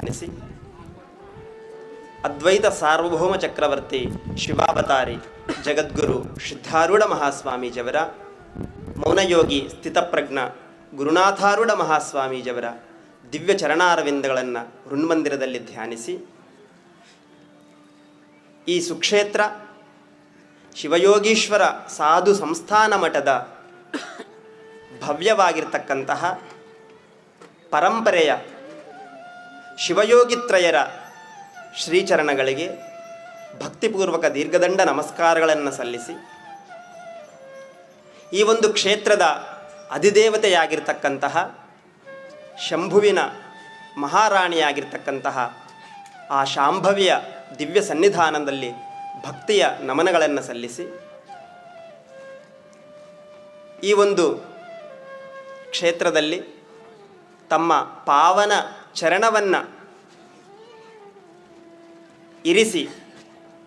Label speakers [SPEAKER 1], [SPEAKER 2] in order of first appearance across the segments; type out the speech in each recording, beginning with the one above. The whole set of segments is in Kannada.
[SPEAKER 1] ಧ್ಯಾನಿಸಿ ಅದ್ವೈತ ಸಾರ್ವಭೌಮ ಚಕ್ರವರ್ತಿ ಶಿವಾವತಾರಿ ಜಗದ್ಗುರು ಸಿದ್ಧಾರೂಢ ಮಹಾಸ್ವಾಮೀಜಿಯವರ, ಮೌನಯೋಗಿ ಸ್ಥಿತಪ್ರಜ್ಞ ಗುರುನಾಥಾರೂಢ ಮಹಾಸ್ವಾಮೀಜಿಯವರ ದಿವ್ಯ ಚರಣಾರವಿಂದಗಳನ್ನು ಋಣ್ಮಂದಿರದಲ್ಲಿ ಧ್ಯಾನಿಸಿ. ಈ ಸುಕ್ಷೇತ್ರ ಶಿವಯೋಗೀಶ್ವರ ಸಾಧು ಸಂಸ್ಥಾನ ಮಠದ ಭವ್ಯವಾಗಿರ್ತಕ್ಕಂತಹ ಪರಂಪರೆಯ ಶಿವಯೋಗಿತ್ರಯರ ಶ್ರೀಚರಣಗಳಿಗೆ ಭಕ್ತಿಪೂರ್ವಕ ದೀರ್ಘದಂಡ ನಮಸ್ಕಾರಗಳನ್ನು ಸಲ್ಲಿಸಿ, ಈ ಒಂದು ಕ್ಷೇತ್ರದ ಅಧಿದೇವತೆಯಾಗಿರ್ತಕ್ಕಂತಹ ಶಂಭುವಿನ ಮಹಾರಾಣಿಯಾಗಿರ್ತಕ್ಕಂತಹ ಆ ಶಾಂಭವಿಯ ದಿವ್ಯ ಸನ್ನಿಧಾನದಲ್ಲಿ ಭಕ್ತಿಯ ನಮನಗಳನ್ನು ಸಲ್ಲಿಸಿ, ಈ ಒಂದು ಕ್ಷೇತ್ರದಲ್ಲಿ ತಮ್ಮ ಪಾವನ ಚರಣವನ್ನು ಇರಿಸಿ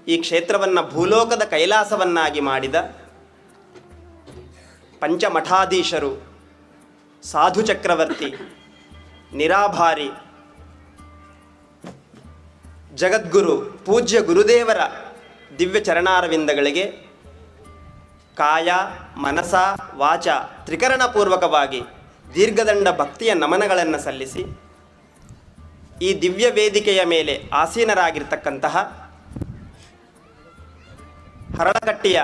[SPEAKER 1] ಈ ಕ್ಷೇತ್ರವನ್ನು ಭೂಲೋಕದ ಕೈಲಾಸವನ್ನಾಗಿ ಮಾಡಿದ ಪಂಚಮಠಾಧೀಶರು, ಸಾಧು ಚಕ್ರವರ್ತಿ, ನಿರಾಭಾರಿ, ಜಗದ್ಗುರು, ಪೂಜ್ಯ ಗುರುದೇವರ ದಿವ್ಯ ಚರಣಾರವಿಂದಗಳಿಗೆ ಕಾಯ, ಮನಸ, ವಾಚ ತ್ರಿಕರಣಪೂರ್ವಕವಾಗಿ ದೀರ್ಘದಂಡ ಭಕ್ತಿಯ ನಮನಗಳನ್ನು ಸಲ್ಲಿಸಿ ಈ ದಿವ್ಯ ವೇದಿಕೆಯ ಮೇಲೆ ಆಸೀನರಾಗಿರ್ತಕ್ಕಂತಹ ಹರಳಕಟ್ಟಿಯ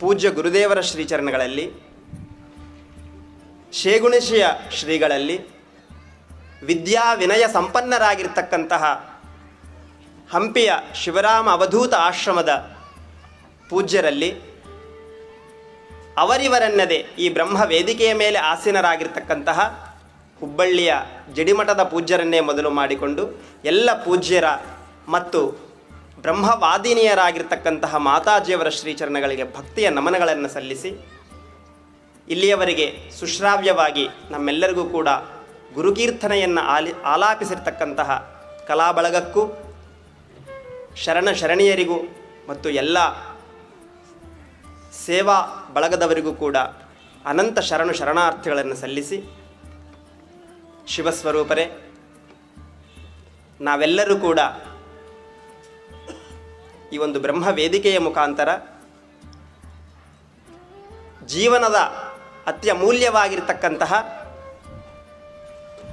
[SPEAKER 1] ಪೂಜ್ಯ ಗುರುದೇವರ ಶ್ರೀಚರಣಗಳಲ್ಲಿ ಶೇಗುಣಿಶಿಯ ಶ್ರೀಗಳಲ್ಲಿ ವಿದ್ಯಾ ವಿನಯ ಸಂಪನ್ನರಾಗಿರ್ತಕ್ಕಂತಹ ಹಂಪಿಯ ಶಿವರಾಮ ಅವಧೂತ ಆಶ್ರಮದ ಪೂಜ್ಯರಲ್ಲಿ ಅವರಿವರನ್ನದೇ ಈ ಬ್ರಹ್ಮ ವೇದಿಕೆಯ ಮೇಲೆ ಆಸೀನರಾಗಿರ್ತಕ್ಕಂತಹ ಹುಬ್ಬಳ್ಳಿಯ ಜಡಿಮಠದ ಪೂಜ್ಯರನ್ನೇ ಮೊದಲು ಮಾಡಿಕೊಂಡು ಎಲ್ಲ ಪೂಜ್ಯರ ಮತ್ತು ಬ್ರಹ್ಮವಾದಿನಿಯರಾಗಿರ್ತಕ್ಕಂತಹ ಮಾತಾಜಿಯವರ ಶ್ರೀಚರಣಗಳಿಗೆ ಭಕ್ತಿಯ ನಮನಗಳನ್ನು ಸಲ್ಲಿಸಿ ಇಲ್ಲಿಯವರೆಗೆ ಸುಶ್ರಾವ್ಯವಾಗಿ ನಮ್ಮೆಲ್ಲರಿಗೂ ಕೂಡ ಗುರುಕೀರ್ತನೆಯನ್ನು ಆಲಿ ಆಲಾಪಿಸಿರ್ತಕ್ಕಂತಹ ಕಲಾಬಳಗಕ್ಕೂ, ಶರಣ ಶರಣೀಯರಿಗೂ ಮತ್ತು ಎಲ್ಲ ಸೇವಾ ಬಳಗದವರಿಗೂ ಕೂಡ ಅನಂತ ಶರಣು ಶರಣಾರ್ಥಿಗಳನ್ನು ಸಲ್ಲಿಸಿ ಶಿವಸ್ವರೂಪರೇ, ನಾವೆಲ್ಲರೂ ಕೂಡ ಈ ಒಂದು ಬ್ರಹ್ಮ ವೇದಿಕೆಯ ಮುಖಾಂತರ ಜೀವನದ ಅತ್ಯಮೂಲ್ಯವಾಗಿರ್ತಕ್ಕಂತಹ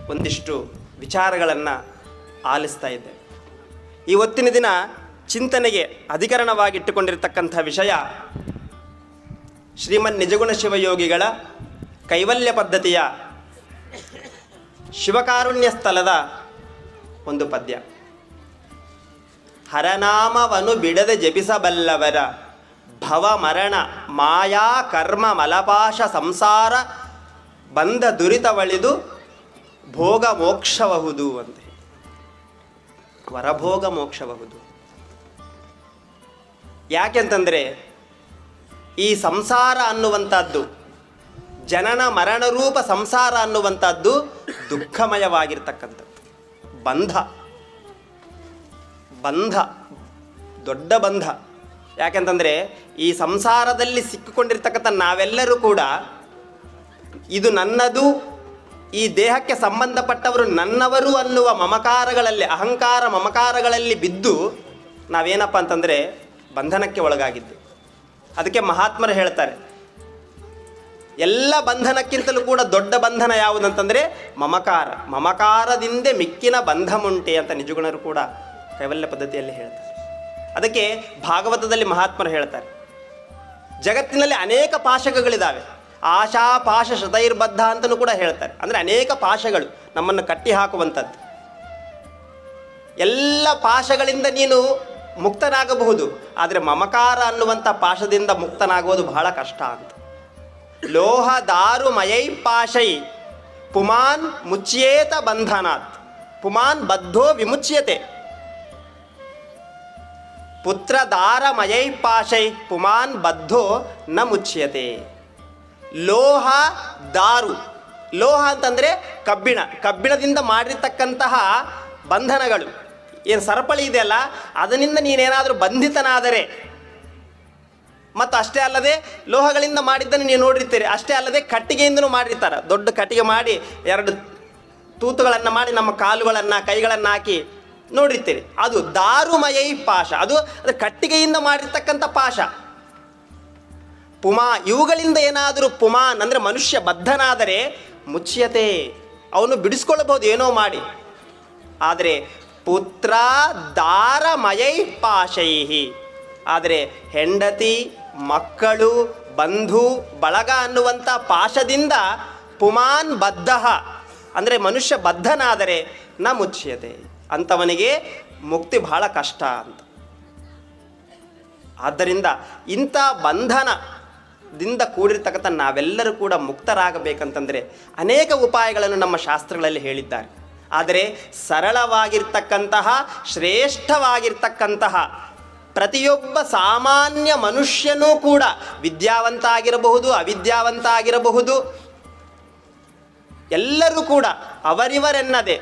[SPEAKER 1] ಒಂದಿಷ್ಟು ವಿಚಾರಗಳನ್ನು ಆಲಿಸ್ತಾ ಇದ್ದೇವೆ ಈ ಹೊತ್ತಿನ ದಿನ ಚಿಂತನೆಗೆ ಅಧಿಕರಣವಾಗಿಟ್ಟುಕೊಂಡಿರ್ತಕ್ಕಂಥ ವಿಷಯ ಶ್ರೀಮನ್ ನಿಜಗುಣ ಶಿವಯೋಗಿಗಳ ಕೈವಲ್ಯ ಪದ್ಧತಿಯ ಶಿವಕಾರುಣ್ಯ ಸ್ಥಳದ ಒಂದು ಪದ್ಯ. ಹರನಾಮವನು ಬಿಡದೆ ಜಪಿಸಬಲ್ಲವರ ಭವ ಮರಣ ಮಾಯಾ ಕರ್ಮ ಮಲಪಾಶ ಸಂಸಾರ ಬಂಧ ದುರಿತವಳಿದು ಭೋಗ ಮೋಕ್ಷಬಹುದು ಅಂತ. ವರಭೋಗ ಮೋಕ್ಷಬಹುದು ಯಾಕೆಂತಂದರೆ ಈ ಸಂಸಾರ ಅನ್ನುವಂಥದ್ದು ಜನನ ಮರಣರೂಪ ಸಂಸಾರ ಅನ್ನುವಂಥದ್ದು ದುಃಖಮಯವಾಗಿರ್ತಕ್ಕಂಥದ್ದು. ಬಂಧ. ಬಂಧ. ದೊಡ್ಡ ಬಂಧ. ಯಾಕೆಂತಂದರೆ ಈ ಸಂಸಾರದಲ್ಲಿ ಸಿಕ್ಕಿಕೊಂಡಿರ್ತಕ್ಕಂಥ ನಾವೆಲ್ಲರೂ ಕೂಡ ಇದು ನನ್ನದು, ಈ ದೇಹಕ್ಕೆ ಸಂಬಂಧಪಟ್ಟವರು ನನ್ನವರು ಅನ್ನುವ ಮಮಕಾರಗಳಲ್ಲಿ, ಅಹಂಕಾರ ಮಮಕಾರಗಳಲ್ಲಿ ಬಿದ್ದು ನಾವೇನಪ್ಪ ಅಂತಂದರೆ ಬಂಧನಕ್ಕೆ ಒಳಗಾಗಿದ್ದು. ಅದಕ್ಕೆ ಮಹಾತ್ಮರು ಹೇಳ್ತಾರೆ ಎಲ್ಲ ಬಂಧನಕ್ಕಿಂತಲೂ ಕೂಡ ದೊಡ್ಡ ಬಂಧನ ಯಾವುದಂತಂದರೆ ಮಮಕಾರ. ಮಮಕಾರದಿಂದ ಮಿಕ್ಕಿನ ಬಂಧಮುಂಟೆ ಅಂತ ನಿಜಗುಣರು ಕೂಡ ಕೈವಲ್ಯ ಪದ್ಧತಿಯಲ್ಲಿ ಹೇಳ್ತಾರೆ. ಅದಕ್ಕೆ ಭಾಗವತದಲ್ಲಿ ಮಹಾತ್ಮರು ಹೇಳ್ತಾರೆ. ಜಗತ್ತಿನಲ್ಲಿ ಅನೇಕ ಪಾಶಕಗಳಿದ್ದಾವೆ ಆಶಾ, ಪಾಶ, ಶತೈರ್ಬದ್ಧ ಅಂತಲೂ ಕೂಡ ಹೇಳ್ತಾರೆ. ಅಂದರೆ ಅನೇಕ ಪಾಶಗಳು ನಮ್ಮನ್ನು ಕಟ್ಟಿ ಹಾಕುವಂಥದ್ದು. ಎಲ್ಲ ಪಾಶಗಳಿಂದ ನೀನು ಮುಕ್ತನಾಗಬಹುದು. ಆದರೆ ಮಮಕಾರ ಅನ್ನುವಂಥ ಪಾಶದಿಂದ ಮುಕ್ತನಾಗುವುದು ಬಹಳ ಕಷ್ಟ ಅಂತ. ಲೋಹ ದಾರು ಮಯೈ ಪಾಶೈ. ಪುಮಾನ್ ಮುಚ್ಯೇತ ಬಂಧನಾತ್. ಪುಮಾನ್ ಬದ್ಧೋ ವಿಮುಚ್ಯತೆ. ಪುತ್ರ ದಾರಮಯೈ ಪಾಶೈ, ಪುಮಾನ್ ಬದ್ಧೋ ನ ಮುಚ್ಯತೆ. ಲೋಹ ದಾರು ಲೋಹ ಅಂತಂದರೆ ಕಬ್ಬಿಣ. ಕಬ್ಬಿಣದಿಂದ ಮಾಡಿರ್ತಕ್ಕಂತಹ ಬಂಧನಗಳು. ಏನು ಸರಪಳಿ ಇದೆಯಲ್ಲ ಅದರಿಂದ ನೀನೇನಾದರೂ ಬಂಧಿತನಾದರೆ ಮತ್ತು ಅಷ್ಟೇ ಅಲ್ಲದೆ ಲೋಹಗಳಿಂದ ಮಾಡಿದ್ದನ್ನು ನೀವು ನೋಡಿರ್ತೀರಿ. ಅಷ್ಟೇ ಅಲ್ಲದೆ ಕಟ್ಟಿಗೆಯಿಂದನೂ ಮಾಡಿರ್ತಾರೆ. ದೊಡ್ಡ ಕಟ್ಟಿಗೆ ಮಾಡಿ ಎರಡು ತೂತುಗಳನ್ನು ಮಾಡಿ ನಮ್ಮ ಕಾಲುಗಳನ್ನು, ಕೈಗಳನ್ನು ಹಾಕಿ ನೋಡಿರ್ತೀರಿ. ಅದು ದಾರುಮಯೈ ಪಾಶ ಅದು ಅದು ಕಟ್ಟಿಗೆಯಿಂದ ಮಾಡಿರ್ತಕ್ಕಂಥ ಪಾಶ ಪುಮಾ, ಇವುಗಳಿಂದ ಏನಾದರೂ ಪುಮಾನ್ ಅಂದರೆ ಮನುಷ್ಯ ಬದ್ಧನಾದರೆ ಮುಚ್ಚ್ಯತೆ. ಅವನು ಬಿಡಿಸ್ಕೊಳ್ಬಹುದು, ಏನೋ ಮಾಡಿ. ಆದರೆ ಪುತ್ರ ದಾರಮಯೈ ಪಾಶೈಹಿ ಆದರೆ ಹೆಂಡತಿ ಮಕ್ಕಳು, ಬಂಧು, ಬಳಗ ಅನ್ನುವಂಥ ಪಾಶದಿಂದ ಪುಮಾನ್ ಬದ್ಧ. ಅಂದರೆ ಮನುಷ್ಯ ಬದ್ಧನಾದರೆ ನ ಮುಚ್ಚ್ಯತೆ ಅಂಥವನಿಗೆ ಮುಕ್ತಿ ಬಹಳ ಕಷ್ಟ ಅಂತ. ಆದ್ದರಿಂದ ಇಂಥ ಬಂಧನದಿಂದ ಕೂಡಿರ್ತಕ್ಕಂಥ ನಾವೆಲ್ಲರೂ ಕೂಡ ಮುಕ್ತರಾಗಬೇಕಂತಂದರೆ ಅನೇಕ ಉಪಾಯಗಳನ್ನು ನಮ್ಮ ಶಾಸ್ತ್ರಗಳಲ್ಲಿ ಹೇಳಿದ್ದಾರೆ. ಆದರೆ ಸರಳವಾಗಿರ್ತಕ್ಕಂತಹ, ಶ್ರೇಷ್ಠವಾಗಿರ್ತಕ್ಕಂತಹ ಪ್ರತಿಯೊಬ್ಬ ಸಾಮಾನ್ಯ ಮನುಷ್ಯನೂ ಕೂಡ ವಿದ್ಯಾವಂತ ಆಗಿರಬಹುದು ಅವಿದ್ಯಾವಂತ ಆಗಿರಬಹುದು ಎಲ್ಲರೂ ಕೂಡ ಅವರಿವರೆನ್ನದೆ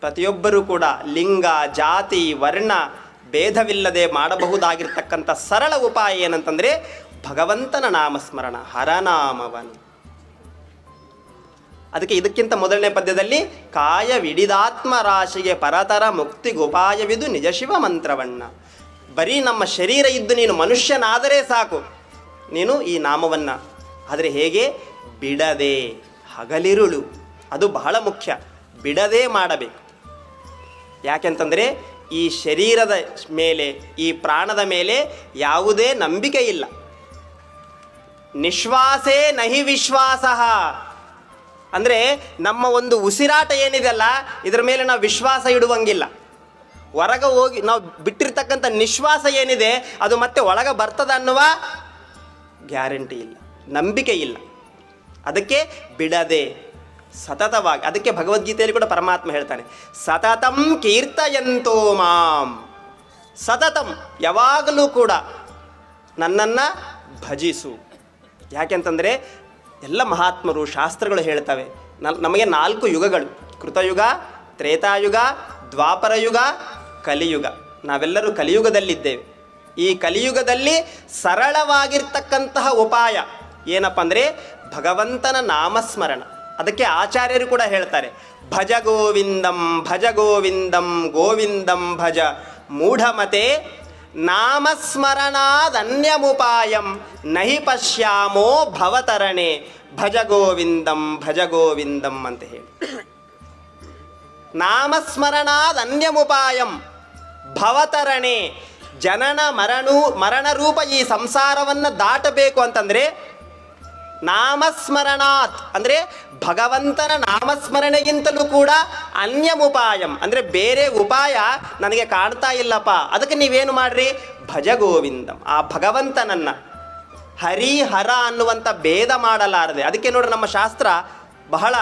[SPEAKER 1] ಪ್ರತಿಯೊಬ್ಬರೂ ಕೂಡ ಲಿಂಗ, ಜಾತಿ, ವರ್ಣ ಭೇದವಿಲ್ಲದೆ ಮಾಡಬಹುದಾಗಿರ್ತಕ್ಕಂಥ ಸರಳ ಉಪಾಯ ಏನಂತಂದರೆ ಭಗವಂತನ ನಾಮಸ್ಮರಣ, ಹರನಾಮವನು. ಅದಕ್ಕೆ ಇದಕ್ಕಿಂತ ಮೊದಲನೇ ಪದ್ಯದಲ್ಲಿ ಕಾಯವಿಡಿದಾತ್ಮ ರಾಶಿಗೆ ಪರತರ ಮುಕ್ತಿಗುಪಾಯವಿದು ನಿಜ ಶಿವ ಮಂತ್ರವನ್ನ. ಬರೀ ನಮ್ಮ ಶರೀರ ಇದ್ದು ನೀನು ಮನುಷ್ಯನಾದರೆ ಸಾಕು. ನೀನು ಈ ನಾಮವನ್ನು. ಆದರೆ ಹೇಗೆ? ಬಿಡದೆ ಹಗಲಿರುಳು. ಅದು ಬಹಳ ಮುಖ್ಯ. ಬಿಡದೆ ಮಾಡಬೇಕು. ಯಾಕೆಂತಂದರೆ ಈ ಶರೀರದ ಮೇಲೆ, ಈ ಪ್ರಾಣದ ಮೇಲೆ ಯಾವುದೇ ನಂಬಿಕೆ ಇಲ್ಲ. ನಿಶ್ವಾಸೇ ನಹಿ ವಿಶ್ವಾಸ. ಅಂದರೆ ನಮ್ಮ ಒಂದು ಉಸಿರಾಟ ಏನಿದೆಯಲ್ಲ, ಇದರ ಮೇಲೆ ನಾವು ವಿಶ್ವಾಸ ಇಡುವಂಗಿಲ್ಲ. ಹೊರಗೆ ಹೋಗಿ ನಾವು ಬಿಟ್ಟಿರ್ತಕ್ಕಂಥ ನಿಶ್ವಾಸ ಏನಿದೆ, ಅದು ಮತ್ತೆ ಒಳಗೆ ಬರ್ತದ ಅನ್ನುವ ಗ್ಯಾರಂಟಿ ಇಲ್ಲ, ನಂಬಿಕೆ ಇಲ್ಲ. ಅದಕ್ಕೆ ಬಿಡದೆ, ಸತತವಾಗಿ, ಅದಕ್ಕೆ ಭಗವದ್ಗೀತೆಯಲ್ಲಿ ಕೂಡ ಪರಮಾತ್ಮ ಹೇಳ್ತಾನೆ, ಸತತಂ ಕೀರ್ತಯಂತೋ ಮಾಂ. ಸತತಂ, ಯಾವಾಗಲೂ ಕೂಡ ನನ್ನನ್ನು ಭಜಿಸು. ಯಾಕೆಂತಂದರೆ, ಎಲ್ಲ ಮಹಾತ್ಮರು, ಶಾಸ್ತ್ರಗಳು ಹೇಳ್ತವೆ ನಮಗೆ ನಾಲ್ಕು ಯುಗಗಳು, ಕೃತಯುಗ, ತ್ರೇತಾಯುಗ ದ್ವಾಪರ ಯುಗ ಕಲಿಯುಗ. ನಾವೆಲ್ಲರೂ ಕಲಿಯುಗದಲ್ಲಿದ್ದೇವೆ. ಈ ಕಲಿಯುಗದಲ್ಲಿ ಸರಳವಾಗಿರ್ತಕ್ಕಂತಹ ಉಪಾಯ ಏನಪ್ಪ ಅಂದರೆ ಭಗವಂತನ ನಾಮಸ್ಮರಣ. ಅದಕ್ಕೆ ಆಚಾರ್ಯರು ಕೂಡ ಹೇಳ್ತಾರೆ, ಭಜ ಗೋವಿಂದಂ ಭಜ ಗೋವಿಂದಂ ಗೋವಿಂದಂ ಭಜ. ಮೂಢಮತೆ, ನಾಮಸ್ಮರಣಾದನ್ಯಮುಪಾಯಂ, ನಹಿ ಪಶ್ಯಾಮೋ ಭವತರಣೆ. ಭಜ ಗೋವಿಂದಂ ಭಜ ಗೋವಿಂದಂ ಅಂತ ಹೇಳಿ. ನಾಮಸ್ಮರಣಾದನ್ಯಮುಪಾಯಂ ಭವತರಣೆ. ಜನನ ಮರಣು, ಮರಣರೂಪ ಈ ಸಂಸಾರವನ್ನು ದಾಟಬೇಕು ಅಂತಂದರೆ ನಾಮಸ್ಮರಣಾತ್. ಅಂದರೆ ಭಗವಂತನ ನಾಮಸ್ಮರಣೆಗಿಂತಲೂ ಕೂಡ ಅನ್ಯಮುಪಾಯಂ. ಅಂದರೆ ಬೇರೆ ಉಪಾಯ ನನಗೆ ಕಾಣ್ತಾ ಇಲ್ಲಪ್ಪ. ಅದಕ್ಕೆ ನೀವೇನು ಮಾಡ್ರಿ? ಭಜ ಗೋವಿಂದಂ ಆ ಭಗವಂತನನ್ನು ಹರಿ ಹರ ಅನ್ನುವಂಥ ಭೇದ ಮಾಡಲಾರದೆ. ಅದಕ್ಕೆ ನೋಡ್ರಿ ನಮ್ಮ ಶಾಸ್ತ್ರ ಬಹಳ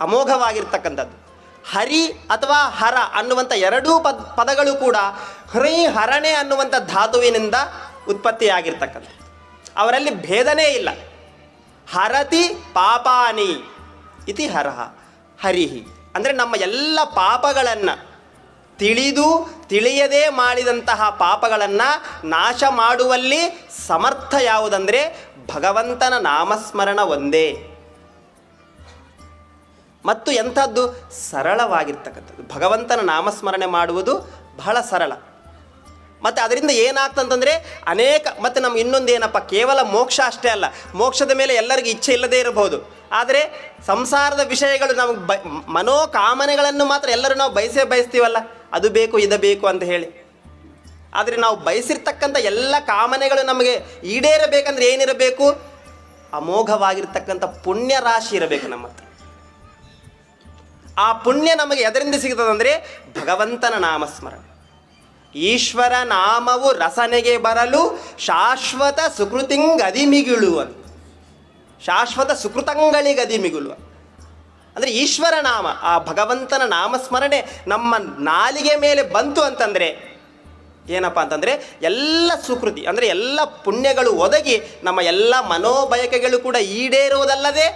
[SPEAKER 1] ಅಮೋಘವಾಗಿರ್ತಕ್ಕಂಥದ್ದು. ಹರಿ ಅಥವಾ ಹರ ಅನ್ನುವಂಥ ಎರಡೂ ಪದ, ಪದಗಳು ಕೂಡ ಹರಿ, ಹರಣೆ ಅನ್ನುವಂಥ ಧಾತುವಿನಿಂದ ಉತ್ಪತ್ತಿಯಾಗಿರ್ತಕ್ಕಂಥ. ಅವರಲ್ಲಿ ಭೇದನೇ ಇಲ್ಲ. ಹರತಿ ಪಾಪಾನಿ ಇತಿ ಹರಹ, ಹರಿಹಿ. ಅಂದರೆ ನಮ್ಮ ಎಲ್ಲ ಪಾಪಗಳನ್ನು ತಿಳಿದು ತಿಳಿಯದೇ ಮಾಡಿದಂತಹ ಪಾಪಗಳನ್ನು ನಾಶ ಮಾಡುವಲ್ಲಿ ಸಮರ್ಥ ಯಾವುದಂದರೆ ಭಗವಂತನ ನಾಮಸ್ಮರಣ ಒಂದೇ. ಮತ್ತು ಎಂಥದ್ದು? ಸರಳವಾಗಿರ್ತಕ್ಕಂಥದ್ದು. ಭಗವಂತನ ನಾಮಸ್ಮರಣೆ ಮಾಡುವುದು ಬಹಳ ಸರಳ. ಮತ್ತು ಅದರಿಂದ ಏನಾಗ್ತಂತಂದರೆ ಅನೇಕ, ಮತ್ತು ನಮ್ಮ ಇನ್ನೊಂದು ಏನಪ್ಪ, ಕೇವಲ ಮೋಕ್ಷ ಅಷ್ಟೇ ಅಲ್ಲ, ಮೋಕ್ಷದ ಮೇಲೆ ಎಲ್ಲರಿಗೂ ಇಚ್ಛೆ ಇಲ್ಲದೇ ಇರಬಹುದು. ಆದರೆ ಸಂಸಾರದ ವಿಷಯಗಳು ನಮಗೆ ಬ, ಮನೋಕಾಮನೆಗಳನ್ನು ಮಾತ್ರ ಎಲ್ಲರೂ ನಾವು ಬಯಸೇ ಬಯಸ್ತೀವಲ್ಲ, ಅದು ಬೇಕು, ಇದು ಬೇಕು ಅಂತ ಹೇಳಿ. ಆದರೆ ನಾವು ಬಯಸಿರ್ತಕ್ಕಂಥ ಎಲ್ಲ ಕಾಮನೆಗಳು ನಮಗೆ ಈಡೇರಬೇಕಂದ್ರೆ ಏನಿರಬೇಕು? ಅಮೋಘವಾಗಿರ್ತಕ್ಕಂಥ ಪುಣ್ಯ ರಾಶಿ ಇರಬೇಕು ನಮ್ಮ ಹತ್ರ. ಆ ಪುಣ್ಯ ನಮಗೆ ಎದರಿಂದ ಸಿಗ್ತದಂದರೆ ಭಗವಂತನ ನಾಮಸ್ಮರಣೆ. ಈಶ್ವರ ನಾಮವು ರಸನೆಗೆ ಬರಲು ಶಾಶ್ವತ ಸುಕೃತಿಂಗದಿಮಿಗಿಳು ಅಂತ ಶಾಶ್ವತ ಸುಕೃತಂಗಳಿಗದಿಮಿಗಿಳುವ ಅಂದರೆ ಈಶ್ವರ ನಾಮ, ಆ ಭಗವಂತನ ನಾಮಸ್ಮರಣೆ ನಮ್ಮ ನಾಲಿಗೆ ಮೇಲೆ ಬಂತು ಅಂತಂದರೆ ಏನಪ್ಪ ಅಂತಂದರೆ ಎಲ್ಲ ಸುಕೃತಿ, ಅಂದರೆ ಎಲ್ಲ ಪುಣ್ಯಗಳು ಒದಗಿ ನಮ್ಮ ಎಲ್ಲ ಮನೋಬಯಕೆಗಳು ಕೂಡ ಈಡೇರುವುದಲ್ಲದೆ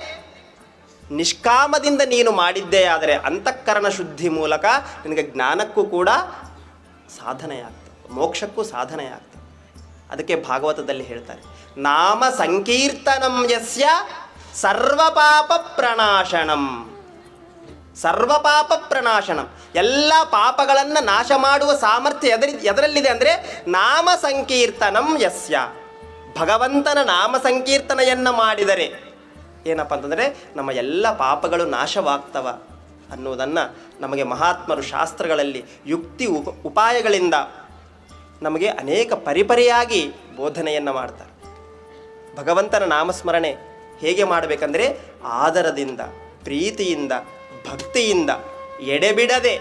[SPEAKER 1] ನಿಷ್ಕಾಮದಿಂದ ನೀನು ಮಾಡಿದ್ದೇ ಆದರೆ ಅಂತಃಕರಣ ಶುದ್ಧಿ ಮೂಲಕ ನಿನಗೆ ಜ್ಞಾನಕ್ಕೂ ಕೂಡ ಸಾಧನೆಯಾಗ್ತದೆ. ಮೋಕ್ಷಕ್ಕೂ ಸಾಧನೆಯಾಗ್ತದೆ. ಅದಕ್ಕೆ ಭಾಗವತದಲ್ಲಿ ಹೇಳ್ತಾರೆ, ನಾಮ ಸಂಕೀರ್ತನಂ ಯಸ್ಯ ಸರ್ವಪಾಪ ಪ್ರಣಾಶನಂ. ಸರ್ವ ಪಾಪ ಪ್ರನಾಶನಂ ಎಲ್ಲ ಪಾಪಗಳನ್ನು ನಾಶ ಮಾಡುವ ಸಾಮರ್ಥ್ಯ ಎದರಿ, ಎದರಲ್ಲಿದೆ ಅಂದರೆ ನಾಮ ಸಂಕೀರ್ತನಂ ಯಸ್ಯ. ಭಗವಂತನ ನಾಮ ಸಂಕೀರ್ತನೆಯನ್ನು ಮಾಡಿದರೆ ಏನಪ್ಪ ಅಂತಂದರೆ ನಮ್ಮ ಎಲ್ಲ ಪಾಪಗಳು ನಾಶವಾಗ್ತವ ಅನ್ನೋದನ್ನು ನಮಗೆ ಮಹಾತ್ಮರು ಶಾಸ್ತ್ರಗಳಲ್ಲಿ ಯುಕ್ತಿ ಉಪ, ಉಪಾಯಗಳಿಂದ ನಮಗೆ ಅನೇಕ ಪರಿಪರಿಯಾಗಿ ಬೋಧನೆಯನ್ನು ಮಾಡ್ತಾರೆ. ಭಗವಂತನ ನಾಮಸ್ಮರಣೆ ಹೇಗೆ ಮಾಡಬೇಕಂದ್ರೆ ಆದರದಿಂದ, ಪ್ರೀತಿಯಿಂದ, ಭಕ್ತಿಯಿಂದ ಎಡೆಬಿಡದೆ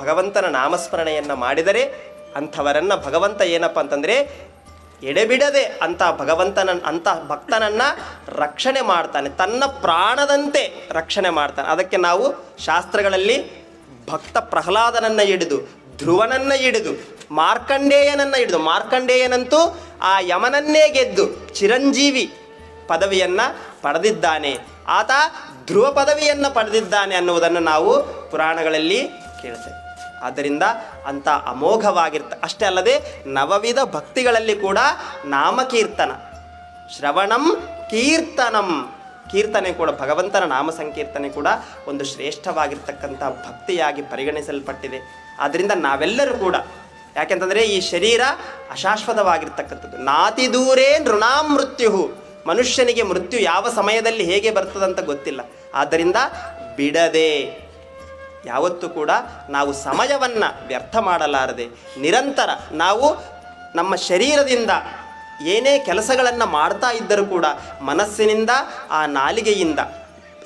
[SPEAKER 1] ಭಗವಂತನ ನಾಮಸ್ಮರಣೆಯನ್ನು ಮಾಡಿದರೆ ಅಂಥವರನ್ನು ಭಗವಂತ ಏನಪ್ಪ ಅಂತಂದರೆ ಎಡೆಬಿಡದೆ ಅಂತ ಭಗವಂತನ ಅಂತ ಭಕ್ತನನ್ನು ರಕ್ಷಣೆ ಮಾಡ್ತಾನೆ. ತನ್ನ ಪ್ರಾಣದಂತೆ ರಕ್ಷಣೆ ಮಾಡ್ತಾನೆ. ಅದಕ್ಕೆ ನಾವು ಶಾಸ್ತ್ರಗಳಲ್ಲಿ ಭಕ್ತ ಪ್ರಹ್ಲಾದನನ್ನು ಹಿಡಿದು, ಧ್ರುವನನ್ನ ಹಿಡಿದು, ಮಾರ್ಕಂಡೇಯನನ್ನ ಹಿಡಿದು, ಮಾರ್ಕಂಡೇಯನಂತೂ ಆ ಯಮನನ್ನೇ ಗೆದ್ದು ಚಿರಂಜೀವಿ ಪದವಿಯನ್ನ ಪಡೆದಿದ್ದಾನೆ. ಆತ ಧ್ರುವ ಪದವಿಯನ್ನು ಪಡೆದಿದ್ದಾನೆ ಅನ್ನುವುದನ್ನು ನಾವು ಪುರಾಣಗಳಲ್ಲಿ ಕೇಳ್ತೇವೆ. ಆದ್ದರಿಂದ ಅಂಥ ಅಮೋಘವಾಗಿರ್ತ, ಅಷ್ಟೇ ಅಲ್ಲದೆ ನವವಿಧ ಭಕ್ತಿಗಳಲ್ಲಿ ಕೂಡ ನಾಮಕೀರ್ತನ. ಶ್ರವಣಂ ಕೀರ್ತನಂ. ಕೀರ್ತನೆ ಕೂಡ, ಭಗವಂತನ ನಾಮ ಸಂಕೀರ್ತನೆ ಕೂಡ ಒಂದು ಶ್ರೇಷ್ಠವಾಗಿರ್ತಕ್ಕಂಥ ಭಕ್ತಿಯಾಗಿ ಪರಿಗಣಿಸಲ್ಪಟ್ಟಿದೆ. ಆದ್ದರಿಂದ ನಾವೆಲ್ಲರೂ ಕೂಡ, ಯಾಕೆಂತಂದರೆ ಈ ಶರೀರ ಅಶಾಶ್ವತವಾಗಿರ್ತಕ್ಕಂಥದ್ದು. ನಾತಿ ದೂರೇ ನೃಣಾಮೃತ್ಯು ಮನುಷ್ಯನಿಗೆ ಮೃತ್ಯು ಯಾವ ಸಮಯದಲ್ಲಿ ಹೇಗೆ ಬರ್ತದಂತ ಗೊತ್ತಿಲ್ಲ. ಆದ್ದರಿಂದ ಬಿಡದೆ ಯಾವತ್ತೂ ಕೂಡ ನಾವು ಸಮಯವನ್ನು ವ್ಯರ್ಥ ಮಾಡಲಾರದೆ ನಿರಂತರ ನಾವು ನಮ್ಮ ಶರೀರದಿಂದ ಏನೇ ಕೆಲಸಗಳನ್ನು ಮಾಡ್ತಾ ಇದ್ದರೂ ಕೂಡ ಮನಸ್ಸಿನಿಂದ, ಆ ನಾಲಿಗೆಯಿಂದ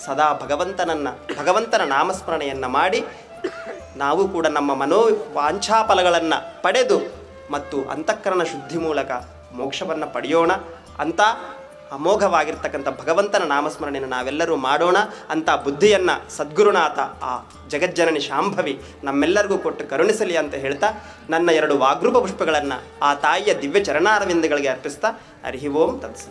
[SPEAKER 1] ಸದಾ ಭಗವಂತನನ್ನು, ಭಗವಂತನ ನಾಮಸ್ಮರಣೆಯನ್ನು ಮಾಡಿ ನಾವು ಕೂಡ ನಮ್ಮ ಮನೋ ವಾಂಛಾಫಲಗಳನ್ನು ಪಡೆದು ಮತ್ತು ಅಂತಃಕರಣ ಶುದ್ಧಿ ಮೂಲಕ ಮೋಕ್ಷವನ್ನು ಪಡೆಯೋಣ ಅಂತ ಅಮೋಘವಾಗಿರ್ತಕ್ಕಂಥ ಭಗವಂತನ ನಾಮಸ್ಮರಣೆಯನ್ನು ನಾವೆಲ್ಲರೂ ಮಾಡೋಣ ಅಂತ ಬುದ್ಧಿಯನ್ನು ಸದ್ಗುರುನಾಥ ಆ ಜಗಜ್ಜನನಿ ಶಾಂಭವಿ ನಮ್ಮೆಲ್ಲರಿಗೂ ಕೊಟ್ಟು ಕರುಣಿಸಲಿ ಅಂತ ಹೇಳ್ತಾ ನನ್ನ ಎರಡು ವಾಗ್ರೂಪ ಪುಷ್ಪಗಳನ್ನು ಆ ತಾಯಿಯ ದಿವ್ಯ ಚರಣಾರವಿಂದಗಳಿಗೆ ಅರ್ಪಿಸ್ತಾ ಹರಿ ಓಂ ತತ್ಸ